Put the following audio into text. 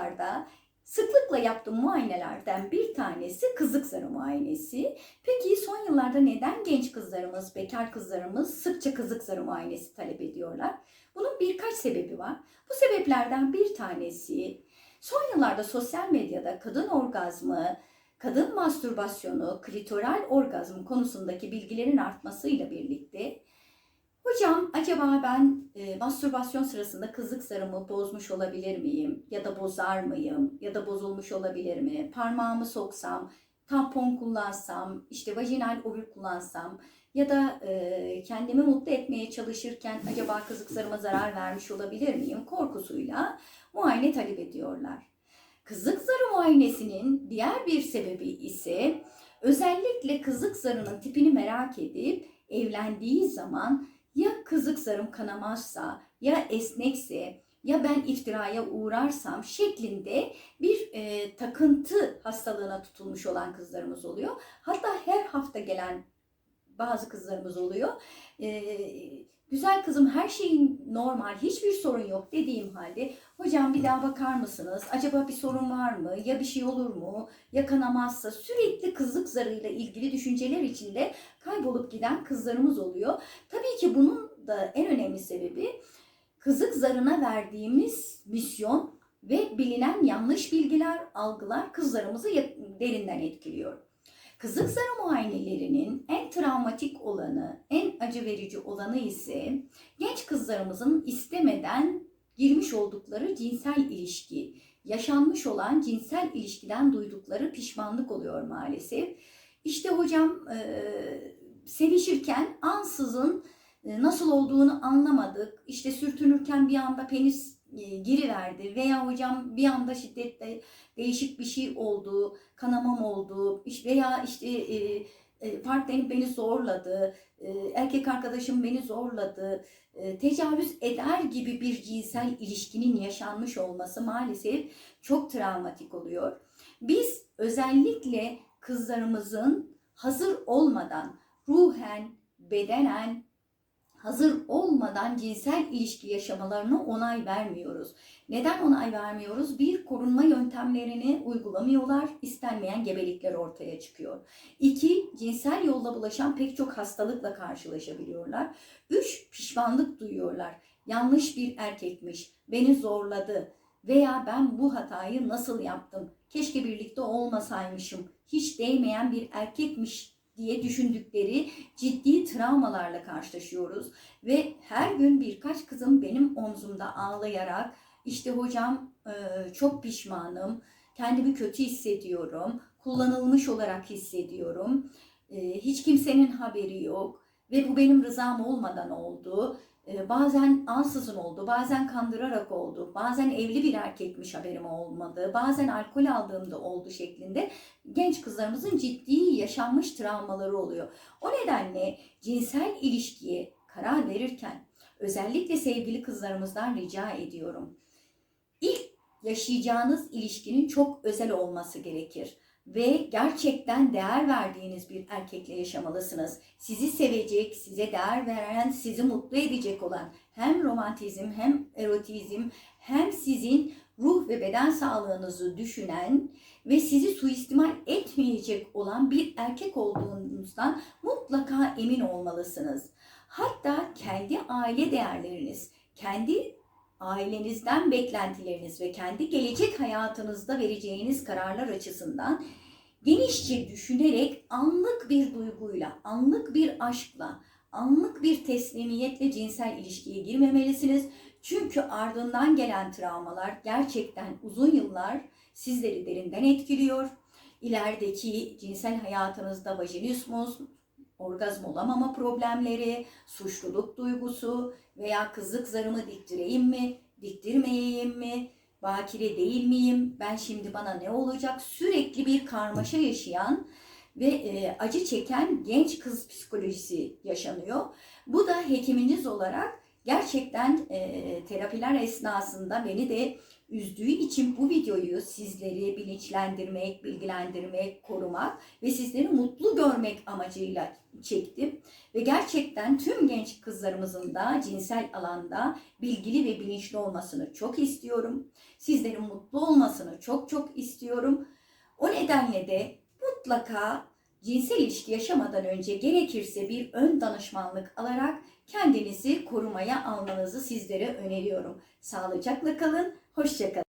yıllarda sıklıkla yaptığım muayenelerden bir tanesi kızık zarı muayenesi. Peki son yıllarda neden genç kızlarımız, bekar kızlarımız sıkça kızık zarı muayenesi talep ediyorlar? Bunun birkaç sebebi var. Bu sebeplerden bir tanesi son yıllarda sosyal medyada kadın orgazmı, kadın mastürbasyonu, klitoral orgazm konusundaki bilgilerin artmasıyla birlikte Hocam acaba ben e, mastürbasyon sırasında kızlık zarımı bozmuş olabilir miyim? Ya da bozar mıyım? Ya da bozulmuş olabilir mi? Parmağımı soksam, tampon kullansam, işte vajinal ovül kullansam ya da e, kendimi mutlu etmeye çalışırken acaba kızlık zarıma zarar vermiş olabilir miyim? Korkusuyla muayene talep ediyorlar. Kızlık zarı muayenesinin diğer bir sebebi ise özellikle kızlık zarının tipini merak edip evlendiği zaman ya kızık zarım kanamazsa ya esnekse ya ben iftiraya uğrarsam şeklinde bir e, takıntı hastalığına tutulmuş olan kızlarımız oluyor. Hatta her hafta gelen bazı kızlarımız oluyor. E, güzel kızım her şeyin normal, hiçbir sorun yok dediğim halde hocam bir daha bakar mısınız? Acaba bir sorun var mı? Ya bir şey olur mu? Ya kanamazsa sürekli kızlık zarıyla ilgili düşünceler içinde kaybolup giden kızlarımız oluyor. Ki bunun da en önemli sebebi kızık zarına verdiğimiz misyon ve bilinen yanlış bilgiler, algılar kızlarımızı derinden etkiliyor. Kızık zarı muayenelerinin en travmatik olanı, en acı verici olanı ise genç kızlarımızın istemeden girmiş oldukları cinsel ilişki, yaşanmış olan cinsel ilişkiden duydukları pişmanlık oluyor maalesef. İşte hocam e, sevişirken ansızın nasıl olduğunu anlamadık. İşte sürtünürken bir anda penis e, giriverdi veya hocam bir anda şiddetle değişik bir şey oldu, kanamam oldu veya işte e, e, partnerim beni zorladı, e, erkek arkadaşım beni zorladı, e, tecavüz eder gibi bir cinsel ilişkinin yaşanmış olması maalesef çok travmatik oluyor. Biz özellikle kızlarımızın hazır olmadan ruhen, bedenen hazır olmadan cinsel ilişki yaşamalarına onay vermiyoruz. Neden onay vermiyoruz? Bir, korunma yöntemlerini uygulamıyorlar, istenmeyen gebelikler ortaya çıkıyor. İki, cinsel yolla bulaşan pek çok hastalıkla karşılaşabiliyorlar. Üç, pişmanlık duyuyorlar. Yanlış bir erkekmiş, beni zorladı veya ben bu hatayı nasıl yaptım? Keşke birlikte olmasaymışım. Hiç değmeyen bir erkekmiş diye düşündükleri ciddi travmalarla karşılaşıyoruz. Ve her gün birkaç kızım benim omzumda ağlayarak işte hocam çok pişmanım, kendimi kötü hissediyorum, kullanılmış olarak hissediyorum, hiç kimsenin haberi yok ve bu benim rızam olmadan oldu. Bazen ansızın oldu, bazen kandırarak oldu, bazen evli bir erkekmiş haberim olmadı, bazen alkol aldığımda oldu şeklinde genç kızlarımızın ciddi yaşanmış travmaları oluyor. O nedenle cinsel ilişkiye karar verirken özellikle sevgili kızlarımızdan rica ediyorum. İlk yaşayacağınız ilişkinin çok özel olması gerekir ve gerçekten değer verdiğiniz bir erkekle yaşamalısınız. Sizi sevecek, size değer veren, sizi mutlu edecek olan hem romantizm hem erotizm hem sizin ruh ve beden sağlığınızı düşünen ve sizi suistimal etmeyecek olan bir erkek olduğunuzdan mutlaka emin olmalısınız. Hatta kendi aile değerleriniz, kendi ailenizden beklentileriniz ve kendi gelecek hayatınızda vereceğiniz kararlar açısından genişçe düşünerek anlık bir duyguyla, anlık bir aşkla, anlık bir teslimiyetle cinsel ilişkiye girmemelisiniz. Çünkü ardından gelen travmalar gerçekten uzun yıllar sizleri derinden etkiliyor. İlerideki cinsel hayatınızda vajinismus, orgazm olamama problemleri, suçluluk duygusu veya kızlık zarımı diktireyim mi, diktirmeyeyim mi, bakire değil miyim, ben şimdi bana ne olacak sürekli bir karmaşa yaşayan ve e, acı çeken genç kız psikolojisi yaşanıyor. Bu da hekiminiz olarak gerçekten e, terapiler esnasında beni de üzdüğü için bu videoyu sizleri bilinçlendirmek, bilgilendirmek, korumak ve sizleri mutlu görmek amacıyla çektim. Ve gerçekten tüm genç kızlarımızın da cinsel alanda bilgili ve bilinçli olmasını çok istiyorum. Sizlerin mutlu olmasını çok çok istiyorum. O nedenle de mutlaka cinsel ilişki yaşamadan önce gerekirse bir ön danışmanlık alarak kendinizi korumaya almanızı sizlere öneriyorum. Sağlıcakla kalın, hoşçakalın.